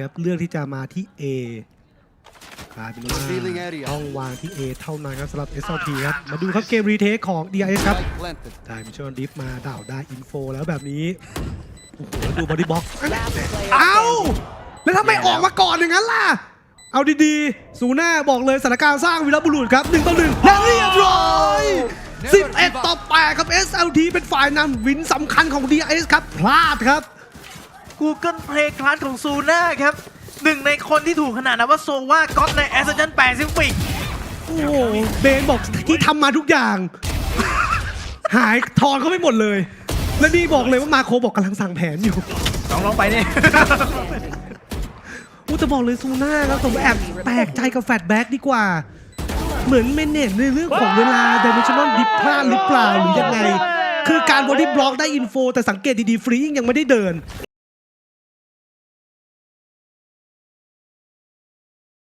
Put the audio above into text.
ครับเลือกที่จะมาที่ A กลายเป็นว่า Revealing area ต้องวางที่ A เท่านั้นครับสำหรับ SLT ครับ มาดูครับเกมรีเทคของ DIS ครับ Spike planted. ได้มิชชั่นดิฟมาดาวได้อินโฟแล้วแบบนี้ โอ้โหแล้วดูบอดี้บ็อก Last player เอ้า standing. แล้วทำไมออกมาก่อนอย่างนั้นล่ะ เอาดีๆ สูหน้าบอกเลยสถานการณ์สร้างวีรบุรุษครับ1ต่อ1และเรียบร้อย11ต่อ8ครับ SLT เป็นฝ่ายนำวินสำคัญของ DIS ครับ พลาดครับ Google Play Class ของซูน่าครับหนึ่งในคนที่ถูกขนาดนั้นว่าโซว่าก็อตใน a s c e n t Pacific โอ้โหเบนบอกที่ทำมาทุกอย่าง หายทอนเขาไปหมดเลย และนี่บอกเลยว่ามาโคบอกกำลังสั่งแผนอยู่ลองลองไปเนี่ยอู้จะบอกเลยซูน่าครับผมแอบแปลกใจกับแฟตแบ็กดีกว่า เหมือนเมนเนตในเรื่องของเวลา d ด m ม n ชัน l ดิพลาดหรือเปล่าหรือยังไง คือการบอดี้บล็อกได้อินโฟ แต่สังเกตดีๆฟรียังไม่ได้เดิน